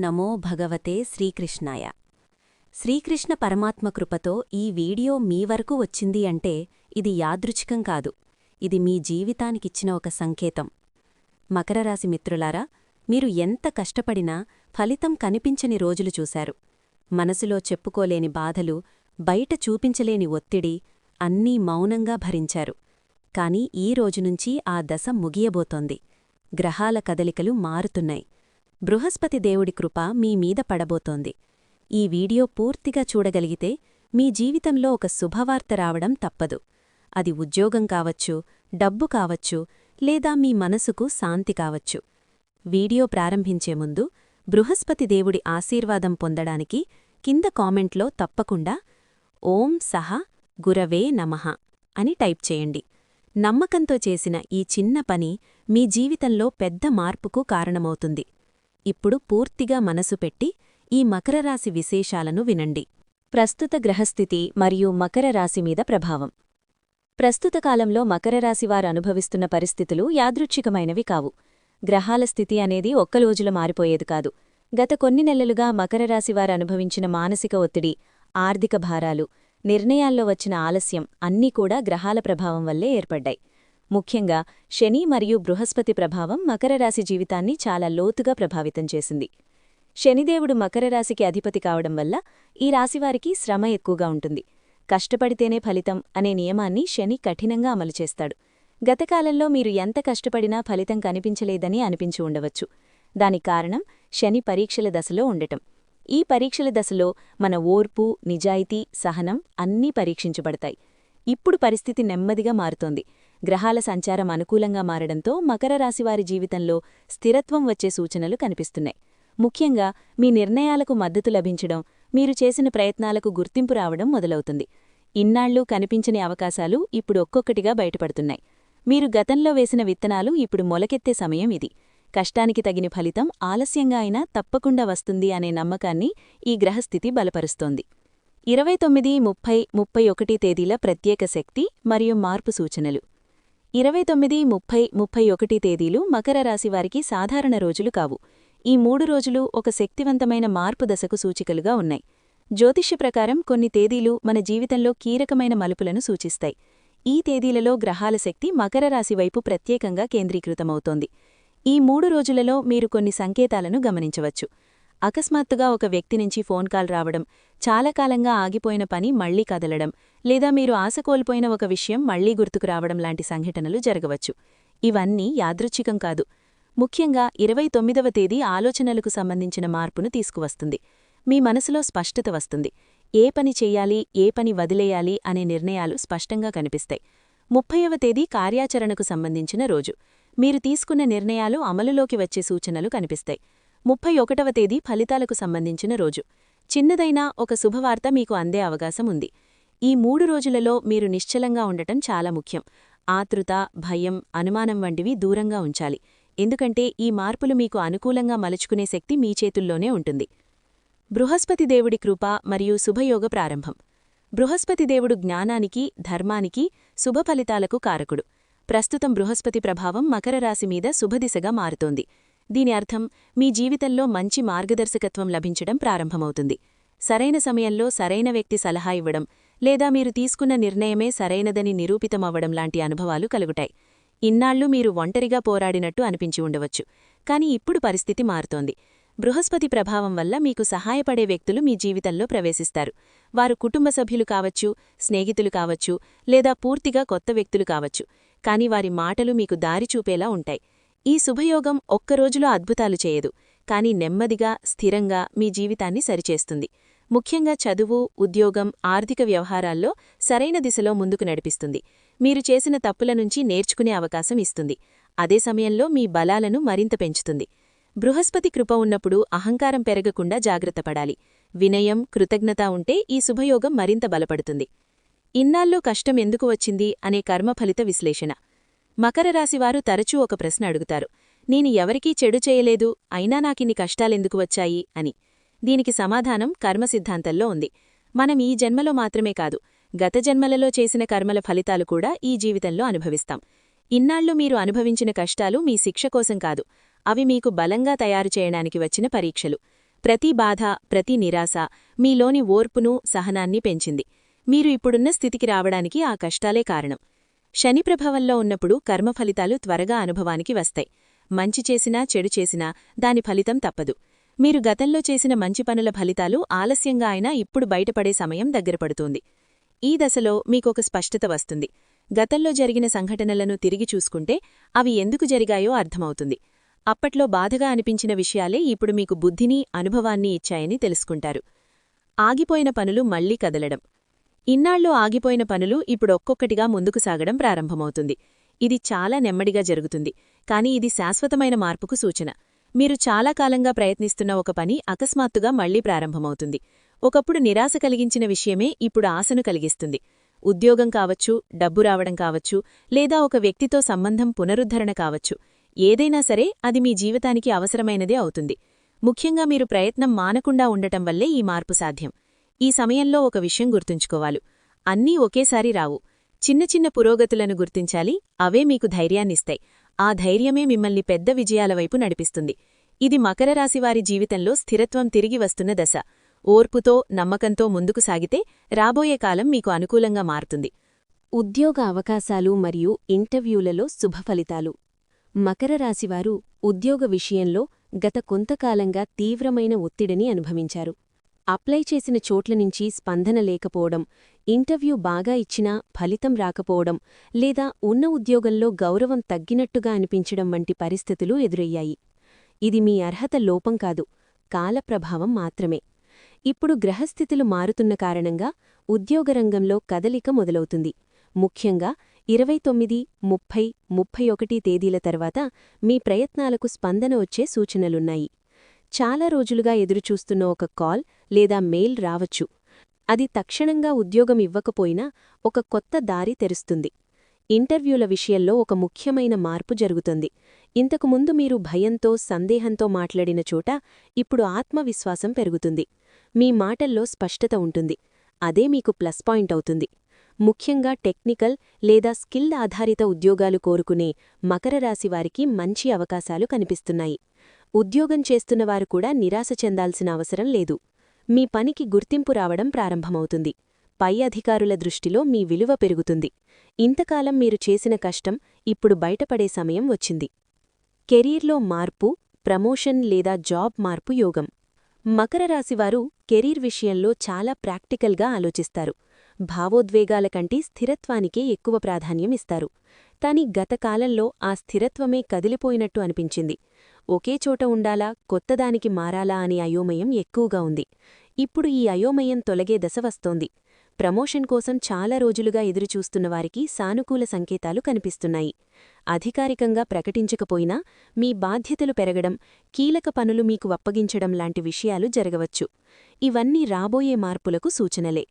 నమో భగవతే శ్రీకృష్ణాయ. శ్రీకృష్ణ పరమాత్మ కృపతో ఈ వీడియో మీ వరకు వచ్చింది అంటే ఇది యాదృచ్ఛికం కాదు. ఇది మీ జీవితానికిచ్చిన ఒక సంకేతం. మకరరాశి మిత్రులారా మీరు ఎంత కష్టపడినా ఫలితం కనిపించని రోజులు చూశారు. మనసులో చెప్పుకోలేని బాధలు బయట చూపించలేని ఒత్తిడి అన్నీ మౌనంగా భరించారు. కాని ఈ రోజునుంచి ఆ దశ ముగియబోతోంది. గ్రహాల కదలికలు మారుతున్నాయి. బృహస్పతి దేవుడి కృప మీ మీద పడబోతోంది. ఈ వీడియో పూర్తిగా చూడగలిగితే మీ జీవితంలో ఒక శుభవార్త రావడం తప్పదు. అది ఉద్యోగం కావచ్చు డబ్బు కావచ్చు లేదా మీ మనసుకు శాంతి కావచ్చు. వీడియో ప్రారంభించే ముందు బృహస్పతి దేవుడి ఆశీర్వాదం పొందడానికి కింద కామెంట్లో తప్పకుండా ఓం సహ గురవే నమః అని టైప్ చేయండి. నమ్మకంతో చేసిన ఈ చిన్న పని మీ జీవితంలో పెద్ద మార్పుకు కారణమవుతుంది. ఇప్పుడు పూర్తిగా మనసు పెట్టి ఈ మకరరాశి విశేషాలను వినండి. ప్రస్తుత గ్రహస్థితి మరియు మకర రాశి మీద ప్రభావం. ప్రస్తుత కాలంలో మకరరాశివారు అనుభవిస్తున్న పరిస్థితులు యాదృచ్ఛికమైనవి కావు. గ్రహాల స్థితి అనేది ఒక్కరోజులో మారిపోయేది కాదు. గత కొన్ని నెలలుగా మకరరాశివారు అనుభవించిన మానసిక ఒత్తిడి ఆర్థిక భారాలు నిర్ణయాల్లో వచ్చిన ఆలస్యం అన్నీ కూడా గ్రహాల ప్రభావం వల్లే ఏర్పడ్డాయి. ముఖ్యంగా శని మరియు బృహస్పతి ప్రభావం మకరరాశి జీవితాన్ని చాలా లోతుగా ప్రభావితం చేసింది. శనిదేవుడు మకరరాశికి అధిపతి కావడం వల్ల ఈ రాశివారికి శ్రమ ఎక్కువగా ఉంటుంది. కష్టపడితేనే ఫలితం అనే నియమాన్ని శని కఠినంగా అమలు చేస్తాడు. గతకాలంలో మీరు ఎంత కష్టపడినా ఫలితం కనిపించలేదని అనిపించి ఉండవచ్చు. దాని కారణం శని పరీక్షల దశలో ఉండటం. ఈ పరీక్షల దశలో మన ఓర్పు నిజాయితీ సహనం అన్నీ పరీక్షించబడతాయి. ఇప్పుడు పరిస్థితి నెమ్మదిగా మారుతోంది. గ్రహాల సంచారం అనుకూలంగా మారడంతో మకర రాశివారి జీవితంలో స్థిరత్వం వచ్చే సూచనలు కనిపిస్తున్నాయి. ముఖ్యంగా మీ నిర్ణయాలకు మద్దతు లభించడం మీరు చేసిన ప్రయత్నాలకు గుర్తింపు రావడం మొదలవుతుంది. ఇన్నాళ్ళు కనిపించని అవకాశాలు ఇప్పుడు ఒక్కొక్కటిగా బయటపడుతున్నాయి. మీరు గతంలో వేసిన విత్తనాలు ఇప్పుడు మొలకెత్తే సమయం ఇది. కష్టానికి తగిన ఫలితం ఆలస్యంగా అయినా తప్పకుండా వస్తుంది అనే నమ్మకాన్ని ఈ గ్రహస్థితి బలపరుస్తోంది. ఇరవై తొమ్మిది ముప్పై ముప్పై ఒకటి తేదీల ప్రత్యేక శక్తి మరియు మార్పు సూచనలు. ఇరవై తొమ్మిది ముప్పై ముప్పై ఒకటి తేదీలు మకర రాశివారికి సాధారణ రోజులు కావు. ఈ మూడు రోజులు ఒక శక్తివంతమైన మార్పు దశకు సూచికలుగా ఉన్నాయి. జ్యోతిష్య ప్రకారం కొన్ని తేదీలు మన జీవితంలో కీలకమైన మలుపులను సూచిస్తాయి. ఈ తేదీలలో గ్రహాల శక్తి మకర రాశి వైపు ప్రత్యేకంగా కేంద్రీకృతమవుతోంది. ఈ మూడు రోజులలో మీరు కొన్ని సంకేతాలను గమనించవచ్చు. అకస్మాత్తుగా ఒక వ్యక్తి నుంచి ఫోన్ కాల్ రావడం చాలా కాలంగా ఆగిపోయిన పని మళ్ళీ కదలడం లేదా మీరు ఆశ కోల్పోయిన ఒక విషయం మళ్ళీ గుర్తుకు రావడం లాంటి సంఘటనలు జరగవచ్చు. ఇవన్నీ యాదృచ్ఛికం కాదు. ముఖ్యంగా ఇరవై తొమ్మిదవ తేదీ ఆలోచనలకు సంబంధించిన మార్పును తీసుకువస్తుంది. మీ మనసులో స్పష్టత వస్తుంది. ఏ పని చెయ్యాలి ఏ పని వదిలేయాలి అనే నిర్ణయాలు స్పష్టంగా కనిపిస్తాయి. ముప్పైవ తేదీ కార్యాచరణకు సంబంధించిన రోజు. మీరు తీసుకున్న నిర్ణయాలు అమలులోకి వచ్చే సూచనలు కనిపిస్తాయి. ముప్పై ఒకటవ తేదీ ఫలితాలకు సంబంధించిన రోజు. చిన్నదైనా ఒక శుభవార్త మీకు అందే అవకాశం ఉంది. ఈ మూడు రోజులలో మీరు నిశ్చలంగా ఉండటం చాలా ముఖ్యం. ఆతృత భయం అనుమానం వంటివి దూరంగా ఉంచాలి. ఎందుకంటే ఈ మార్పులు మీకు అనుకూలంగా మలుచుకునే శక్తి మీ చేతుల్లోనే ఉంటుంది. బృహస్పతి దేవుడి కృప మరియు శుభయోగ ప్రారంభం. బృహస్పతి దేవుడు జ్ఞానానికి ధర్మానికి శుభ ఫలితాలకు కారకుడు. ప్రస్తుతం బృహస్పతి ప్రభావం మకర రాశి మీద శుభదిశగా మారుతోంది. దీని అర్థం మీ జీవితంలో మంచి మార్గదర్శకత్వం లభించడం ప్రారంభమవుతుంది. సరైన సమయంలో సరైన వ్యక్తి సలహా ఇవ్వడం లేదా మీరు తీసుకున్న నిర్ణయమే సరైనదని నిరూపితమవ్వడం లాంటి అనుభవాలు కలుగుతాయి. ఇన్నాళ్ళు మీరు ఒంటరిగా పోరాడినట్టు అనిపించి ఉండవచ్చు. కాని ఇప్పుడు పరిస్థితి మారుతోంది. బృహస్పతి ప్రభావం వల్ల మీకు సహాయపడే వ్యక్తులు మీ జీవితంలో ప్రవేశిస్తారు. వారు కుటుంబ సభ్యులు కావచ్చు స్నేహితులు కావచ్చు లేదా పూర్తిగా కొత్త వ్యక్తులు కావచ్చు. కాని వారి మాటలు మీకు దారి చూపేలా ఉంటాయి. ఈ శుభయోగం ఒక్కరోజులో అద్భుతాలు చేయదు కాని నెమ్మదిగా స్థిరంగా మీ జీవితాన్ని సరిచేస్తుంది. ముఖ్యంగా చదువు ఉద్యోగం ఆర్థిక వ్యవహారాల్లో సరైన దిశలో ముందుకు నడిపిస్తుంది. మీరు చేసిన తప్పుల నుంచి నేర్చుకునే అవకాశం ఇస్తుంది. అదే సమయంలో మీ బలాలను మరింత పెంచుతుంది. బృహస్పతి కృప ఉన్నప్పుడు అహంకారం పెరగకుండా జాగ్రత్తపడాలి వినయం కృతజ్ఞత ఉంటే ఈ శుభయోగం మరింత బలపడుతుంది. ఇన్నాల్లో కష్టం ఎందుకు వచ్చింది అనే కర్మఫలిత విశ్లేషణ. మకర రాశివారు తరచూ ఒక ప్రశ్న అడుగుతారు. నేను ఎవరికీ చెడు చేయలేదు అయినా నాకిన్ని కష్టాలెందుకు వచ్చాయి? అని. దీనికి సమాధానం కర్మ సిద్ధాంతంలో ఉంది. మనం ఈ జన్మలో మాత్రమే కాదు గత జన్మలలో చేసిన కర్మల ఫలితాలు కూడా ఈ జీవితంలో అనుభవిస్తాం. ఇన్నాళ్ళు మీరు అనుభవించిన కష్టాలు మీ శిక్ష కోసం కాదు అవి మీకు బలంగా తయారు చేయడానికి వచ్చిన పరీక్షలు. ప్రతి బాధ ప్రతి నిరాశ మీలోని ఓర్పును సహనాన్ని పెంచింది. మీరు ఇప్పుడున్న స్థితికి రావడానికి ఆ కష్టాలే కారణం. శని ప్రభావంలో ఉన్నప్పుడు కర్మఫలితాలు త్వరగా అనుభవానికి వస్తాయి. మంచి చేసినా చెడు చేసినా దాని ఫలితం తప్పదు. మీరు గతంలో చేసిన మంచి పనుల ఫలితాలు ఆలస్యంగా అయినా ఇప్పుడు బయటపడే సమయం దగ్గరపడుతుంది ఈ దశలో మీకొక స్పష్టత వస్తుంది. గతంలో జరిగిన సంఘటనలను తిరిగి చూసుకుంటే అవి ఎందుకు జరిగాయో అర్థమవుతుంది. అప్పట్లో బాధగా అనిపించిన విషయాలే ఇప్పుడు మీకు బుద్ధిని అనుభవాన్ని ఇచ్చాయని తెలుసుకుంటారు. ఆగిపోయిన పనులు మళ్ళీ కదలడం. ఇన్నాళ్ళు ఆగిపోయిన పనులు ఇప్పుడు ఒక్కొక్కటిగా ముందుకు సాగడం ప్రారంభమవుతుంది. ఇది చాలా నెమ్మడిగా జరుగుతుంది కానీ ఇది శాశ్వతమైన మార్పుకు సూచన. మీరు చాలా కాలంగా ప్రయత్నిస్తున్న ఒక పని అకస్మాత్తుగా మళ్ళీ ప్రారంభమవుతుంది. ఒకప్పుడు నిరాశ కలిగించిన విషయమే ఇప్పుడు ఆశను కలిగిస్తుంది. ఉద్యోగం కావచ్చు డబ్బు రావడం కావచ్చు లేదా ఒక వ్యక్తితో సంబంధం పునరుద్ధరణ కావచ్చు. ఏదైనా సరే అది మీ జీవితానికి అవసరమైనదే అవుతుంది. ముఖ్యంగా మీరు ప్రయత్నం మానకుండా ఉండటం వల్లే ఈ మార్పు సాధ్యం. ఈ సమయంలో ఒక విషయం గుర్తుంచుకోవాలి. అన్నీ ఒకేసారి రావు. చిన్న చిన్న పురోగతులను గుర్తించాలి అవే మీకు ధైర్యాన్నిస్తాయి. ఆ ధైర్యమే మిమ్మల్ని పెద్ద విజయాల వైపు నడిపిస్తుంది. ఇది మకర రాశివారి జీవితంలో స్థిరత్వం తిరిగి వస్తున్న దశ. ఓర్పుతో నమ్మకంతో ముందుకు సాగితే రాబోయే కాలం మీకు అనుకూలంగా మారుతుంది. ఉద్యోగ అవకాశాలు మరియు ఇంటర్వ్యూలలో శుభఫలితాలు మకర రాశివారు ఉద్యోగ విషయంలో గత కొంతకాలంగా తీవ్రమైన ఒత్తిడిని అనుభవించారు. అప్లై చేసిన చోట్ల నుంచి స్పందన లేకపోవడం ఇంటర్వ్యూ బాగా ఇచ్చినా ఫలితం రాకపోవడం లేదా ఉన్న ఉద్యోగంలో గౌరవం తగ్గినట్టుగా అనిపించడం వంటి పరిస్థితులు ఎదురయ్యాయి. ఇది మీ అర్హత లోపం కాదు కాలప్రభావం మాత్రమే. ఇప్పుడు గ్రహస్థితులు మారుతున్న కారణంగా ఉద్యోగరంగంలో కదలిక మొదలవుతుంది. ముఖ్యంగా ఇరవై తొమ్మిది ముప్పై ముప్పై ఒకటి తేదీల తర్వాత మీ ప్రయత్నాలకు స్పందన వచ్చే సూచనలున్నాయి. చాలా రోజులుగా ఎదురుచూస్తున్న ఒక కాల్ లేదా మెయిల్ రావచ్చు. అది తక్షణంగా ఉద్యోగం ఇవ్వకపోయినా ఒక కొత్త దారి తెరుస్తుంది. ఇంటర్వ్యూల విషయంలో ఒక ముఖ్యమైన మార్పు జరుగుతుంది. ఇంతకుముందు మీరు భయంతో సందేహంతో మాట్లాడిన చోట ఇప్పుడు ఆత్మవిశ్వాసం పెరుగుతుంది. మీ మాటల్లో స్పష్టత ఉంటుంది. అదే మీకు ప్లస్ పాయింట్ అవుతుంది. ముఖ్యంగా టెక్నికల్ లేదా స్కిల్ ఆధారిత ఉద్యోగాలు కోరుకునే మకర రాశివారికి మంచి అవకాశాలు కనిపిస్తున్నాయి. ఉద్యోగం చేస్తున్నవారు కూడా నిరాశ చెందాల్సిన అవసరం లేదు. మీ పనికి గుర్తింపు రావడం ప్రారంభమవుతుంది. పై అధికారుల దృష్టిలో మీ విలువ పెరుగుతుంది. ఇంతకాలం మీరు చేసిన కష్టం ఇప్పుడు బయటపడే సమయం వచ్చింది. కెరీర్లో మార్పు ప్రమోషన్ లేదా జాబ్ మార్పు యోగం. మకర రాశివారు కెరీర్ విషయంలో చాలా ప్రాక్టికల్గా ఆలోచిస్తారు. భావోద్వేగాల కంటే స్థిరత్వానికే ఎక్కువ ప్రాధాన్యం ఇస్తారు. కాని గతకాలంలో ఆ స్థిరత్వమే కదిలిపోయినట్టు అనిపించింది. ఒకే చోట ఉండాలా కొత్తదానికి మారాలా అనే అయోమయం ఎక్కువగా ఉంది. ఇప్పుడు ఈ అయోమయం తొలగే దశ వస్తోంది. ప్రమోషన్ కోసం చాలా రోజులుగా ఎదురుచూస్తున్నవారికి సానుకూల సంకేతాలు కనిపిస్తున్నాయి. అధికారికంగా ప్రకటించకపోయినా మీ బాధ్యతలు పెరగడం కీలక పనులు మీకు అప్పగించడం లాంటి విషయాలు జరగవచ్చు. ఇవన్నీ రాబోయే మార్పులకు సూచనలే.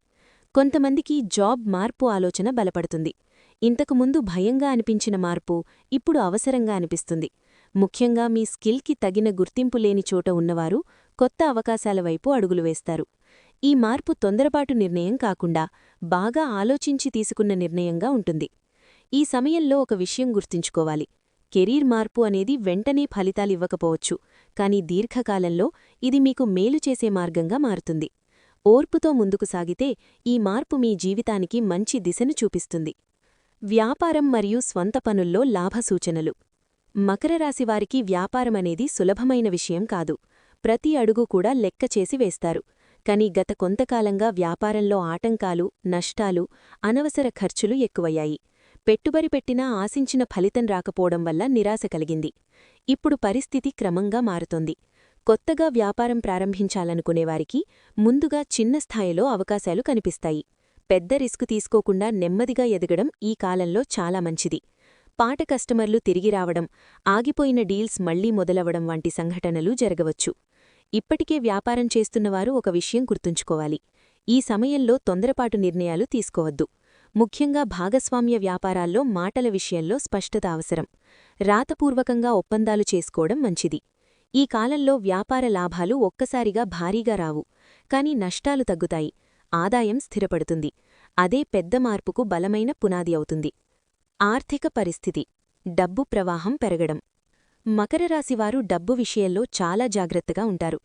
కొంతమందికి జాబ్ మార్పు ఆలోచన బలపడుతుంది. ఇంతకుముందు భయంగా అనిపించిన మార్పు ఇప్పుడు అవసరంగా అనిపిస్తుంది. ముఖ్యంగా మీ స్కిల్కి తగిన గుర్తింపు లేని చోట ఉన్నవారు కొత్త అవకాశాల వైపు అడుగులు వేస్తారు. ఈ మార్పు తొందరపాటు నిర్ణయం కాకుండా బాగా ఆలోచించి తీసుకున్న నిర్ణయంగా ఉంటుంది. ఈ సమయంలో ఒక విషయం గుర్తుంచుకోవాలి. కెరీర్ మార్పు అనేది వెంటనే ఫలితాలివ్వకపోవచ్చు కానీ దీర్ఘకాలంలో ఇది మీకు మేలు చేసే మార్గంగా మారుతుంది. ఓర్పుతో ముందుకు సాగితే ఈ మార్పు మీ జీవితానికి మంచి దిశను చూపిస్తుంది. వ్యాపారం మరియు స్వంత పనుల్లో లాభసూచనలు. మకర రాశివారికి వ్యాపారమనేది సులభమైన విషయం కాదు. ప్రతి అడుగు కూడా లెక్క చేసి వేస్తారు. కాని గత కొంతకాలంగా వ్యాపారంలో ఆటంకాలు నష్టాలు అనవసర ఖర్చులు ఎక్కువయ్యాయి. పెట్టుబడి పెట్టినా ఆశించిన ఫలితం రాకపోవడం వల్ల నిరాశ కలిగింది. ఇప్పుడు పరిస్థితి క్రమంగా మారుతోంది. కొత్తగా వ్యాపారం ప్రారంభించాలనుకునేవారికి ముందుగా చిన్న స్థాయిలో అవకాశాలు కనిపిస్తాయి. పెద్ద రిస్క్ తీసుకోకుండా నెమ్మదిగా ఎదగడం ఈ కాలంలో చాలా మంచిది. పాట కస్టమర్లు తిరిగి రావడం ఆగిపోయిన డీల్స్ మళ్ళీ మొదలవడం వంటి సంఘటనలు జరగవచ్చు. ఇప్పటికే వ్యాపారం చేస్తున్నవారు ఒక విషయం గుర్తుంచుకోవాలి. ఈ సమయంలో తొందరపాటు నిర్ణయాలు తీసుకోవద్దు. ముఖ్యంగా భాగస్వామ్య వ్యాపారాల్లో మాటల విషయంలో స్పష్టత అవసరం. రాతపూర్వకంగా ఒప్పందాలు చేసుకోవడం మంచిది. ఈ కాలంలో వ్యాపార లాభాలు ఒక్కసారిగా భారీగా రావు. కాని నష్టాలు తగ్గుతాయి. ఆదాయం స్థిరపడుతుంది. అదే పెద్ద మార్పుకు బలమైన పునాది అవుతుంది. ఆర్థిక పరిస్థితి. డబ్బు ప్రవాహం పెరగడం. మకర రాశివారు డబ్బు విషయంలో చాలా జాగ్రత్తగా ఉంటారు.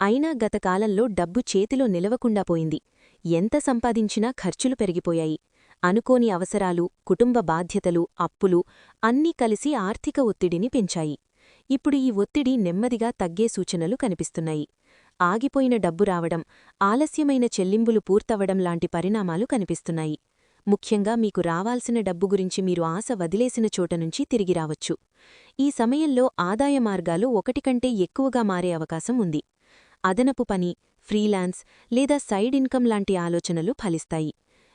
అయినా గత కాలంలో డబ్బు చేతిలో నిలవకుండా పోయింది. ఎంత సంపాదించినా ఖర్చులు పెరిగిపోయాయి. అనుకోని అవసరాలు కుటుంబ బాధ్యతలు అప్పులు అన్నీ కలిసి ఆర్థిక ఒత్తిడిని పెంచాయి. ఇప్పుడు ఈ ఒత్తిడి నెమ్మదిగా తగ్గే సూచనలు కనిపిస్తున్నాయి. ఆగిపోయిన డబ్బు రావడం ఆలస్యమైన చెల్లింపులు పూర్తవడం లాంటి పరిణామాలు కనిపిస్తున్నాయి. ముఖ్యంగా మీకు రావాల్సిన డబ్బు గురించి మీరు ఆశ వదిలేసిన చోట నుంచి తిరిగి రావచ్చు. ఈ సమయంలో ఆదాయ మార్గాలు ఒకటి కంటే ఎక్కువగా మారే అవకాశం ఉంది. అదనపు పని ఫ్రీలాన్స్ లేదా సైడ్ ఇన్కమ్ లాంటి ఆలోచనలు ఫలిస్తాయి.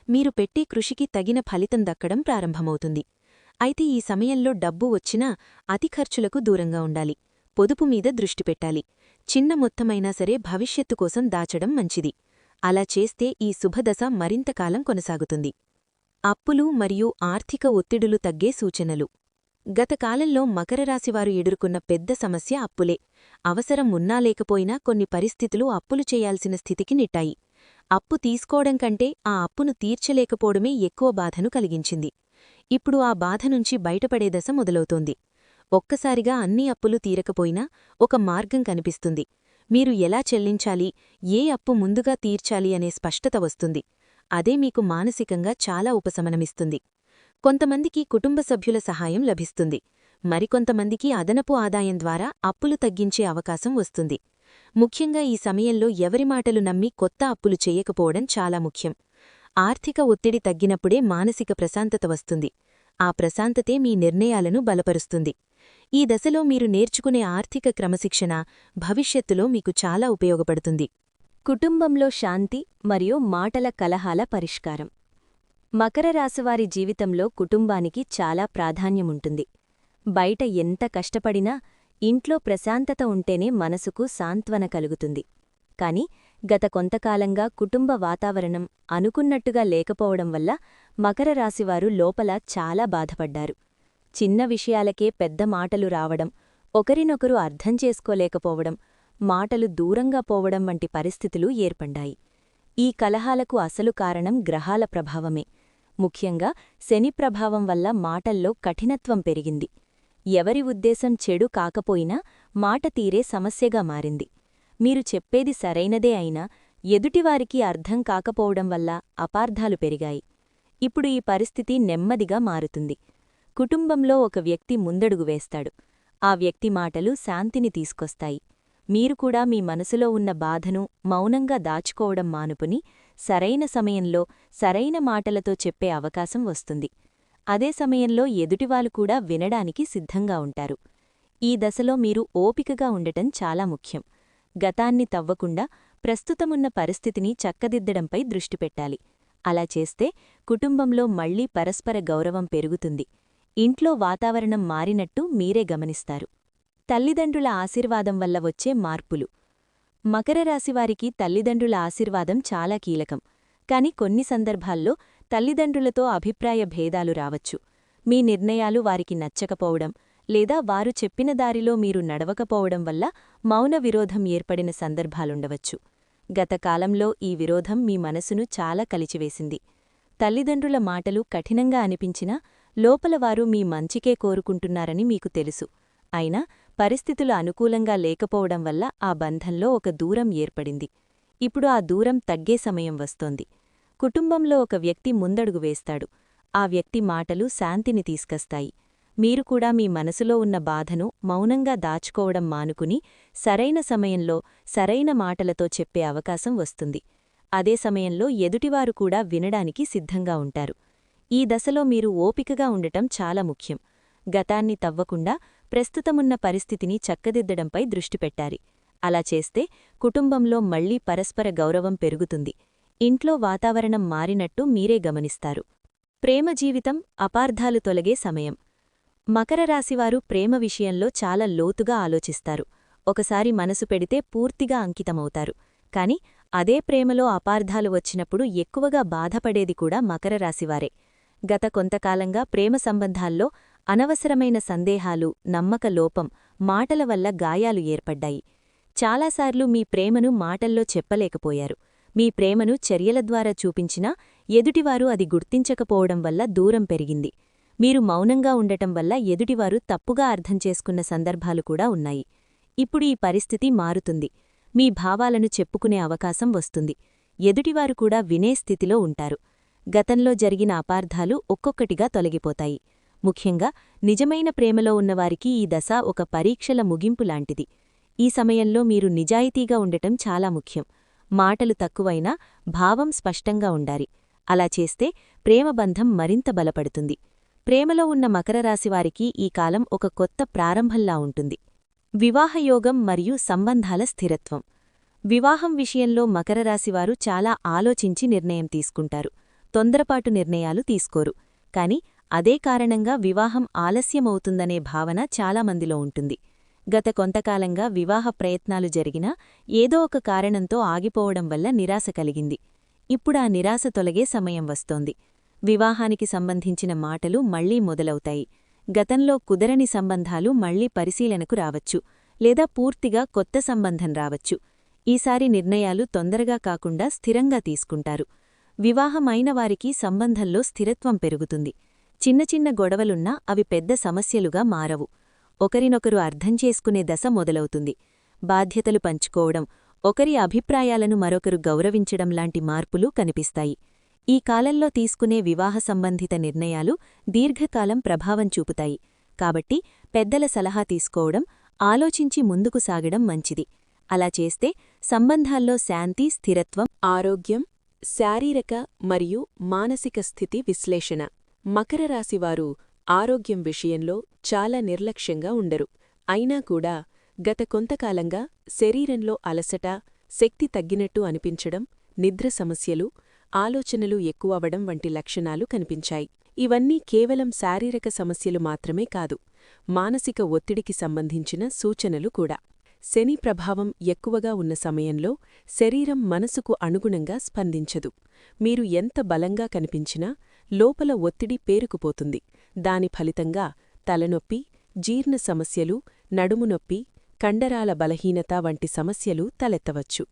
మీరు పెట్టే కృషికి తగిన ఫలితం దక్కడం ప్రారంభమవుతుంది. అయితే ఈ సమయంలో డబ్బు వచ్చినా అతి ఖర్చులకు దూరంగా ఉండాలి. పొదుపు మీద దృష్టి పెట్టాలి. చిన్న మొత్తమైనా సరే భవిష్యత్తు కోసం దాచడం మంచిది. అలా చేస్తే ఈ శుభదశ మరింతకాలం కొనసాగుతుంది. అప్పులు మరియు ఆర్థిక ఒత్తిడులు తగ్గే సూచనలు. గత కాలంలో మకర రాశివారు ఎదుర్కొన్న పెద్ద సమస్య అప్పులే. అవసరం ఉన్నా లేకపోయినా కొన్ని పరిస్థితులు అప్పులు చేయాల్సిన స్థితికి నిట్టాయి. అప్పు తీసుకోవడం కంటే ఆ అప్పును తీర్చలేకపోవడమే ఎక్కువ బాధను కలిగించింది. ఇప్పుడు ఆ బాధ నుంచి బయటపడే దశ మొదలవుతోంది. ఒక్కసారిగా అన్ని అప్పులు తీరకపోయినా ఒక మార్గం కనిపిస్తుంది. మీరు ఎలా చెల్లించాలి? ఏ అప్పు ముందుగా తీర్చాలి అనే స్పష్టత వస్తుంది. అదే మీకు మానసికంగా చాలా ఉపశమనమిస్తుంది. కొంతమందికి కుటుంబ సభ్యుల సహాయం లభిస్తుంది. మరికొంతమందికి అదనపు ఆదాయం ద్వారా అప్పులు తగ్గించే అవకాశం వస్తుంది. ముఖ్యంగా ఈ సమయంలో ఎవరి మాటలు నమ్మి కొత్త అప్పులు చేయకపోవడం చాలా ముఖ్యం. ఆర్థిక ఒత్తిడి తగ్గినప్పుడే మానసిక ప్రశాంతత వస్తుంది. ఆ ప్రశాంతతే మీ నిర్ణయాలను బలపరుస్తుంది. ఈ దశలో మీరు నేర్చుకునే ఆర్థిక క్రమశిక్షణ భవిష్యత్తులో మీకు చాలా ఉపయోగపడుతుంది. కుటుంబంలో శాంతి మరియు మాటల కలహాల పరిష్కారం. మకర రాశివారి జీవితంలో కుటుంబానికి చాలా ప్రాధాన్యముంటుంది. బయట ఎంత కష్టపడినా ఇంట్లో ప్రశాంతత ఉంటేనే మనసుకు సాంత్వన కలుగుతుంది. కాని గత కొంతకాలంగా కుటుంబ వాతావరణం అనుకున్నట్టుగా లేకపోవడం వల్ల మకర రాశివారు లోపల చాలా బాధపడ్డారు. చిన్న విషయాలకే పెద్ద మాటలు రావడం ఒకరినొకరు అర్థం చేసుకోలేకపోవడం మాటలు దూరంగా పోవడం వంటి పరిస్థితులు ఏర్పడ్డాయి. ఈ కలహాలకు అసలు కారణం గ్రహాల ప్రభావమే. ముఖ్యంగా శని ప్రభావం వల్ల మాటల్లో కఠినత్వం పెరిగింది. ఎవరి ఉద్దేశం చెడు కాకపోయినా మాట తీరే సమస్యగా మారింది. మీరు చెప్పేది సరైనదే అయినా ఎదుటివారికి అర్థం కాకపోవడం వల్ల అపార్థాలు పెరిగాయి. ఇప్పుడు ఈ పరిస్థితి నెమ్మదిగా మారుతుంది. కుటుంబంలో ఒక వ్యక్తి ముందడుగు వేస్తాడు. ఆ వ్యక్తి మాటలు శాంతిని తీసుకొస్తాయి. మీరు కూడా మీ మనసులో ఉన్న బాధను మౌనంగా దాచుకోవడం మానుపుని సరైన సమయంలో సరైన మాటలతో చెప్పే అవకాశం వస్తుంది. అదే సమయంలో ఎదుటివాళ్ళు కూడా వినడానికి సిద్ధంగా ఉంటారు. ఈ దశలో మీరు ఓపికగా ఉండటం చాలా ముఖ్యం. గతాన్ని తవ్వకుండా ప్రస్తుతమున్న పరిస్థితిని చక్కదిద్దడంపై దృష్టి పెట్టాలి. అలా చేస్తే కుటుంబంలో మళ్ళీ పరస్పర గౌరవం పెరుగుతుంది. ఇంట్లో వాతావరణం మారినట్టు మీరే గమనిస్తారు. తల్లిదండ్రుల ఆశీర్వాదం వల్ల వచ్చే మార్పులు. మకర రాశివారికి తల్లిదండ్రుల ఆశీర్వాదం చాలా కీలకం. కాని కొన్ని సందర్భాల్లో తల్లిదండ్రులతో అభిప్రాయ భేదాలు రావచ్చు. మీ నిర్ణయాలు వారికి నచ్చకపోవడం లేదా వారు చెప్పిన దారిలో మీరు నడవకపోవడం వల్ల మౌన విరోధం ఏర్పడిన సందర్భాలుండవచ్చు. గత కాలంలో ఈ విరోధం మీ మనసును చాలా కలిచివేసింది. తల్లిదండ్రుల మాటలు కఠినంగా అనిపించినా లోపల వారు మీ మంచికే కోరుకుంటున్నారని మీకు తెలుసు. అయినా పరిస్థితులు అనుకూలంగా లేకపోవడం వల్ల ఆ బంధంలో ఒక దూరం ఏర్పడింది. ఇప్పుడు ఆ దూరం తగ్గే సమయం వస్తోంది. కుటుంబంలో ఒక వ్యక్తి ముందడుగు వేస్తాడు. ఆ వ్యక్తి మాటలు శాంతిని తీసుకొస్తాయి. మీరు కూడా మీ మనసులో ఉన్న బాధను మౌనంగా దాచుకోవడం మానుకుని సరైన సమయంలో సరైన మాటలతో చెప్పే అవకాశం వస్తుంది. అదే సమయంలో ఎదుటివారు కూడా వినడానికి సిద్ధంగా ఉంటారు. ఈ దశలో మీరు ఓపికగా ఉండటం చాలా ముఖ్యం. గతాన్ని తవ్వకుండా ప్రస్తుతమున్న పరిస్థితిని చక్కదిద్దడంపై దృష్టి పెట్టారి. అలా చేస్తే కుటుంబంలో మళ్ళీ పరస్పర గౌరవం పెరుగుతుంది. ఇంట్లో వాతావరణం మారినట్టు మీరే గమనిస్తారు. ప్రేమ జీవితం అపార్థాలు తొలగే సమయం. మకర రాశివారు ప్రేమ విషయంలో చాలా లోతుగా ఆలోచిస్తారు. ఒకసారి మనసు పెడితే పూర్తిగా అంకితమవుతారు. కాని అదే ప్రేమలో అపార్థాలు వచ్చినప్పుడు ఎక్కువగా బాధపడేది కూడా మకర రాశివారే. గత కొంతకాలంగా ప్రేమ సంబంధాల్లో అనవసరమైన సందేహాలు నమ్మక లోపం మాటల వల్ల గాయాలు ఏర్పడ్డాయి. చాలాసార్లు మీ ప్రేమను మాటల్లో చెప్పలేకపోయారు. మీ ప్రేమను చర్యల ద్వారా చూపించినా ఎదుటివారు అది గుర్తించకపోవడం వల్ల దూరం పెరిగింది. మీరు మౌనంగా ఉండటం వల్ల ఎదుటివారు తప్పుగా అర్థం చేసుకున్న సందర్భాలు కూడా ఉన్నాయి. ఇప్పుడు ఈ పరిస్థితి మారుతుంది. మీ భావాలను చెప్పుకునే అవకాశం వస్తుంది. ఎదుటివారు కూడా వినే స్థితిలో ఉంటారు. గతంలో జరిగిన అపార్థాలు ఒక్కొక్కటిగా తొలగిపోతాయి. ముఖ్యంగా నిజమైన ప్రేమలో ఉన్నవారికి ఈ దశ ఒక పరీక్షల ముగింపు లాంటిది. ఈ సమయంలో మీరు నిజాయితీగా ఉండటం చాలా ముఖ్యం. మాటలు తక్కువైనా భావం స్పష్టంగా ఉండాలి. అలా చేస్తే ప్రేమబంధం మరింత బలపడుతుంది. ప్రేమలో ఉన్న మకర రాశివారికి ఈ కాలం ఒక కొత్త ప్రారంభంలా ఉంటుంది. వివాహయోగం మరియు సంబంధాల స్థిరత్వం. వివాహం విషయంలో మకర రాశివారు చాలా ఆలోచించి నిర్ణయం తీసుకుంటారు. తొందరపాటు నిర్ణయాలు తీసుకోరు. కాని అదే కారణంగా వివాహం ఆలస్యమవుతుందనే భావన చాలామందిలో ఉంటుంది. గత కొంతకాలంగా వివాహ ప్రయత్నాలు జరిగినా ఏదో ఒక కారణంతో ఆగిపోవడం వల్ల నిరాశ కలిగింది. ఇప్పుడా నిరాశ తొలగే సమయం వస్తోంది. వివాహానికి సంబంధించిన మాటలు మళ్ళీ మొదలవుతాయి. గతంలో కుదరని సంబంధాలు మళ్ళీ పరిశీలనకు రావచ్చు లేదా పూర్తిగా కొత్త సంబంధం రావచ్చు. ఈసారి నిర్ణయాలు తొందరగా కాకుండా స్థిరంగా తీసుకుంటారు. వివాహమైన వారికి సంబంధంలో స్థిరత్వం పెరుగుతుంది. చిన్న చిన్న గొడవలున్నా అవి పెద్ద సమస్యలుగా మారవు. ఒకరినొకరు అర్థం చేసుకునే దశ మొదలవుతుంది. బాధ్యతలు పంచుకోవడం ఒకరి అభిప్రాయాలను మరొకరు గౌరవించడం లాంటి మార్పులు కనిపిస్తాయి. ఈ కాలంలో తీసుకునే వివాహ సంబంధిత నిర్ణయాలు దీర్ఘకాలం ప్రభావం చూపుతాయి. కాబట్టి పెద్దల సలహా తీసుకోవడం ఆలోచించి ముందుకు సాగడం మంచిది. అలా చేస్తే సంబంధాల్లో శాంతి స్థిరత్వం ఆరోగ్యం శారీరక మరియు మానసిక స్థితి విశ్లేషణ. మకర రాశివారు ఆరోగ్యం విషయంలో చాలా నిర్లక్ష్యంగా ఉండరు. అయినా కూడా గత కొంతకాలంగా శరీరంలో అలసట శక్తి తగ్గినట్టు అనిపించడం నిద్ర సమస్యలు ఆలోచనలు ఎక్కువవడం వంటి లక్షణాలు కనిపించాయి. ఇవన్నీ కేవలం శారీరక సమస్యలు మాత్రమే కాదు మానసిక ఒత్తిడికి సంబంధించిన సూచనలు కూడా. శని ప్రభావం ఎక్కువగా ఉన్న సమయంలో శరీరం మనసుకు అనుగుణంగా స్పందించదు. మీరు ఎంత బలంగా కనిపించినా లోపల ఒత్తిడి పేరుకుపోతుంది. దాని ఫలితంగా తలనొప్పి జీర్ణ సమస్యలు నడుము నొప్పి కండరాల బలహీనత వంటి సమస్యలు తలెత్తవచ్చు.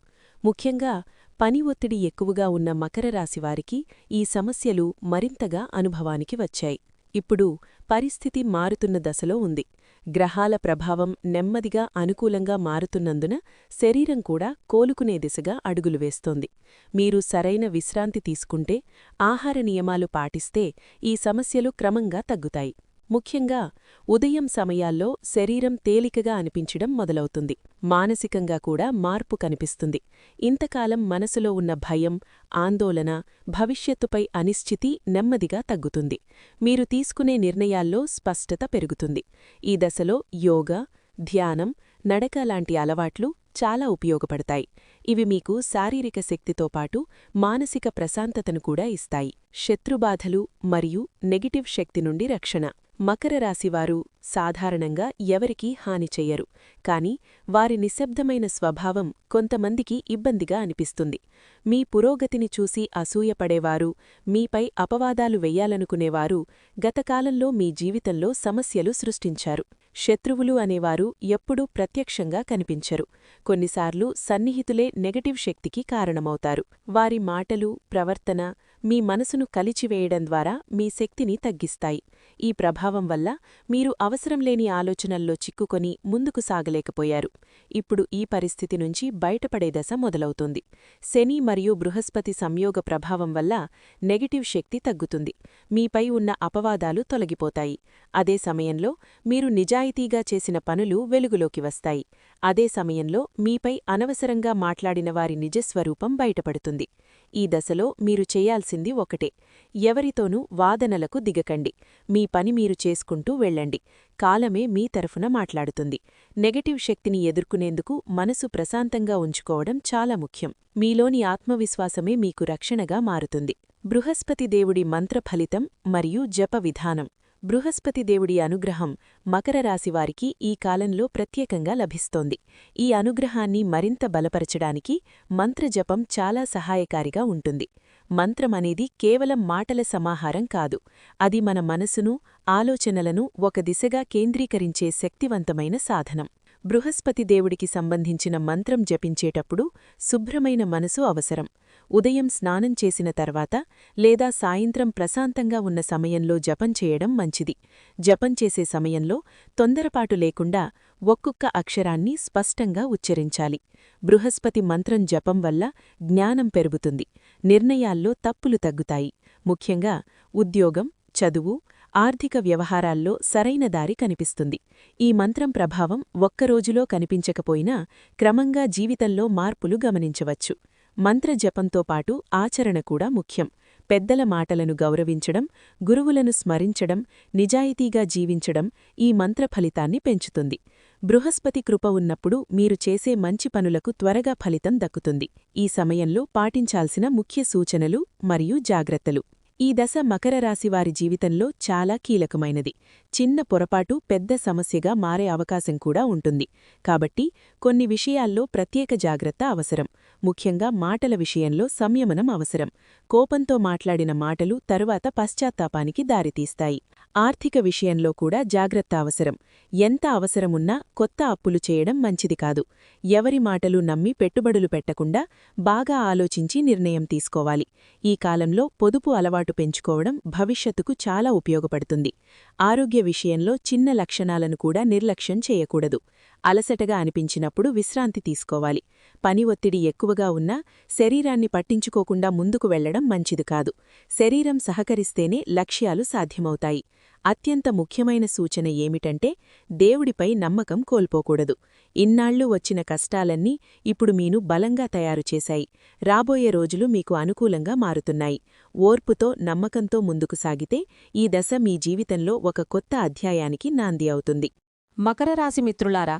ముఖ్యంగా పని ఒత్తిడి ఎక్కువగా ఉన్న మకర రాశివారికి ఈ సమస్యలు మరింతగా అనుభవానికి వచ్చాయి. ఇప్పుడు పరిస్థితి మారుతున్న దశలో ఉంది. గ్రహాల ప్రభావం నెమ్మదిగా అనుకూలంగా మారుతున్నందున శరీరం కూడా కోలుకునే దిశగా అడుగులు వేస్తోంది. మీరు సరైన విశ్రాంతి తీసుకుంటే ఆహార నియమాలు పాటిస్తే ఈ సమస్యలు క్రమంగా తగ్గుతాయి. ముఖ్యంగా ఉదయం సమయాల్లో శరీరం తేలికగా అనిపించడం మొదలవుతుంది. మానసికంగా కూడా మార్పు కనిపిస్తుంది. ఇంతకాలం మనసులో ఉన్న భయం ఆందోళన భవిష్యత్తుపై అనిశ్చితి నెమ్మదిగా తగ్గుతుంది. మీరు తీసుకునే నిర్ణయాల్లో స్పష్టత పెరుగుతుంది. ఈ దశలో యోగా ధ్యానం నడక లాంటి అలవాట్లు చాలా ఉపయోగపడతాయి. ఇవి మీకు శారీరక శక్తితో పాటు మానసిక ప్రశాంతతను కూడా ఇస్తాయి. శత్రుబాధలు మరియు నెగిటివ్ శక్తి నుండి రక్షణ. మకర రాశివారు సాధారణంగా ఎవరికీ హాని చెయ్యరు. కాని వారి నిశ్శబ్దమైన స్వభావం కొంతమందికి ఇబ్బందిగా అనిపిస్తుంది. మీ పురోగతిని చూసి అసూయపడేవారు మీపై అపవాదాలు వెయ్యాలనుకునేవారు గతకాలంలో మీ జీవితంలో సమస్యలు సృష్టించారు. శత్రువులు అనేవారు ఎప్పుడూ ప్రత్యక్షంగా కనిపించరు. కొన్నిసార్లు సన్నిహితులే నెగటివ్ శక్తికి కారణమవుతారు. వారి మాటలు ప్రవర్తన మీ మనసును కలిచివేయడం ద్వారా మీ శక్తిని తగ్గిస్తాయి. ఈ ప్రభావం వల్ల మీరు అవసరం లేని ఆలోచనల్లో చిక్కుకొని ముందుకు సాగలేకపోయారు. ఇప్పుడు ఈ పరిస్థితి నుంచి బయటపడే దశ మొదలవుతుంది. శని మరియు బృహస్పతి సంయోగ ప్రభావం వల్ల నెగటివ్ శక్తి తగ్గుతుంది. మీపై ఉన్న అపవాదాలు తొలగిపోతాయి. అదే సమయంలో మీరు నిజాయితీగా చేసిన పనులు వెలుగులోకి వస్తాయి. అదే సమయంలో మీపై అనవసరంగా మాట్లాడిన వారి నిజస్వరూపం బయటపడుతుంది. ఈ దశలో మీరు చేయాల్సింది ఒకటే. ఎవరితోనూ వాదనలకు దిగకండి. మీ పని మీరు చేసుకుంటూ వెళ్ళండి. కాలమే మీ తరఫున మాట్లాడుతుంది. నెగటివ్ శక్తిని ఎదుర్కొనేందుకు మనసు ప్రశాంతంగా ఉంచుకోవడం చాలా ముఖ్యం. మీలోని ఆత్మవిశ్వాసమే మీకు రక్షణగా మారుతుంది. బృహస్పతి దేవుడి మంత్ర ఫలితం మరియు జప విధానం. బృహస్పతి దేవుడి అనుగ్రహం మకర రాశివారికి ఈ కాలంలో ప్రత్యేకంగా లభిస్తోంది. ఈ అనుగ్రహాన్ని మరింత బలపరచడానికి మంత్రజపం చాలా సహాయకారిగా ఉంటుంది. మంత్రమనేది కేవలం మాటల సమాహారం కాదు. అది మన మనసును ఆలోచనలను ఒక దిశగా కేంద్రీకరించే శక్తివంతమైన సాధనం. బృహస్పతి దేవుడికి సంబంధించిన మంత్రం జపించేటప్పుడు శుభ్రమైన మనసు అవసరం. ఉదయం స్నానం చేసిన తర్వాత లేదా సాయంత్రం ప్రశాంతంగా ఉన్న సమయంలో జపం చేయడం మంచిది. జపం చేసే సమయంలో తొందరపాటు లేకుండా ఒక్కొక్క అక్షరాన్ని స్పష్టంగా ఉచ్చరించాలి. బృహస్పతి మంత్రం జపం వల్ల జ్ఞానం పెరుగుతుంది. నిర్ణయాల్లో తప్పులు తగ్గుతాయి. ముఖ్యంగా ఉద్యోగం చదువు ఆర్థిక వ్యవహారాల్లో సరైన దారి కనిపిస్తుంది. ఈ మంత్రం ప్రభావం ఒక్కరోజులో కనిపించకపోయినా క్రమంగా జీవితంలో మార్పులు గమనించవచ్చు. మంత్ర జపంతో పాటు ఆచరణ కూడా ముఖ్యం. పెద్దల మాటలను గౌరవించడం గురువులను స్మరించడం నిజాయితీగా జీవించడం ఈ మంత్ర ఫలితాన్ని పెంచుతుంది. బృహస్పతి కృప ఉన్నప్పుడు మీరు చేసే మంచి పనులకు త్వరగా ఫలితం దక్కుతుంది. ఈ సమయంలో పాటించాల్సిన ముఖ్య సూచనలు మరియు జాగ్రత్తలు. ఈ దశ మకర రాశివారి జీవితంలో చాలా కీలకమైనది. చిన్న పొరపాటు పెద్ద సమస్యగా మారే అవకాశం కూడా ఉంటుంది. కాబట్టి కొన్ని విషయాల్లో ప్రత్యేక జాగ్రత్త అవసరం. ముఖ్యంగా మాటల విషయంలో సంయమనం అవసరం. కోపంతో మాట్లాడిన మాటలు తరువాత పశ్చాత్తాపానికి దారితీస్తాయి. ఆర్థిక విషయంలో కూడా జాగ్రత్త అవసరం. ఎంత అవసరమున్నా కొత్త అప్పులు చేయడం మంచిది కాదు. ఎవరి మాటలు నమ్మి పెట్టుబడులు పెట్టకుండా బాగా ఆలోచించి నిర్ణయం తీసుకోవాలి. ఈ కాలంలో పొదుపు అలవాటు పెంచుకోవడం భవిష్యత్తుకు చాలా ఉపయోగపడుతుంది. ఆరోగ్య విషయంలో చిన్న లక్షణాలను కూడా నిర్లక్ష్యం చేయకూడదు. అలసటగా అనిపించినప్పుడు విశ్రాంతి తీసుకోవాలి. పని ఒత్తిడి ఎక్కువగా ఉన్నా శరీరాన్ని పట్టించుకోకుండా ముందుకు వెళ్ళడం మంచిది కాదు. శరీరం సహకరిస్తేనే లక్ష్యాలు సాధ్యమవుతాయి. అత్యంత ముఖ్యమైన సూచన ఏమిటంటే దేవుడిపై నమ్మకం కోల్పోకూడదు. ఇన్నాళ్ళు వచ్చిన కష్టాలన్నీ ఇప్పుడు మీను బలంగా తయారుచేశాయి రాబోయే రోజులు మీకు అనుకూలంగా మారుతున్నాయి. ఓర్పుతో నమ్మకంతో ముందుకు సాగితే ఈ దశ మీ జీవితంలో ఒక కొత్త అధ్యాయానికి నాంది అవుతుంది. మకర రాశి మిత్రులారా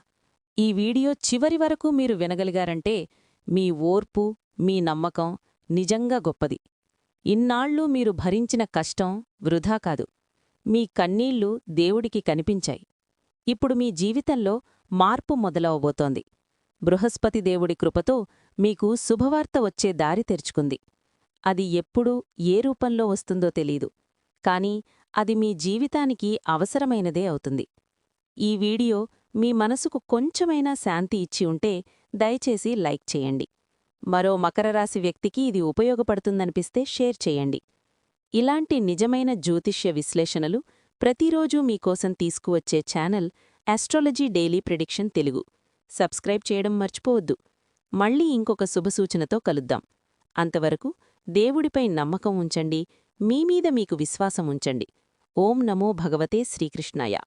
ఈ వీడియో చివరి వరకు మీరు వినగలిగారంటే మీ ఓర్పు మీ నమ్మకం నిజంగా గొప్పది. ఇన్నాళ్ళు మీరు భరించిన కష్టం వృధా కాదు. మీ కన్నీళ్ళు దేవుడికి కనిపించాయి. ఇప్పుడు మీ జీవితంలో మార్పు మొదలవబోతోంది. బృహస్పతి దేవుడి కృపతో మీకు శుభవార్త వచ్చే దారి తెరుచుకుంది. అది ఎప్పుడు ఏ రూపంలో వస్తుందో తెలీదు. కాని అది మీ జీవితానికి అవసరమైనదే అవుతుంది. ఈ వీడియో మీ మనసుకు కొంచెమైనా శాంతి ఇచ్చి ఉంటే దయచేసి లైక్ చేయండి. మరో మకరరాశి వ్యక్తికి ఇది ఉపయోగపడుతుందనిపిస్తే షేర్ చేయండి. ఇలాంటి నిజమైన జ్యోతిష్య విశ్లేషణలు ప్రతిరోజూ మీకోసం తీసుకువచ్చే channel astrology daily prediction Telugu. Subscribe చేయడం మర్చిపోవద్దు. మళ్ళీ ఇంకొక శుభసూచనతో కలుద్దాం. అంతవరకు దేవుడిపై నమ్మకం ఉంచండి మీమీద మీకు విశ్వాసం ఉంచండి. ఓం నమో భగవతే శ్రీకృష్ణాయ.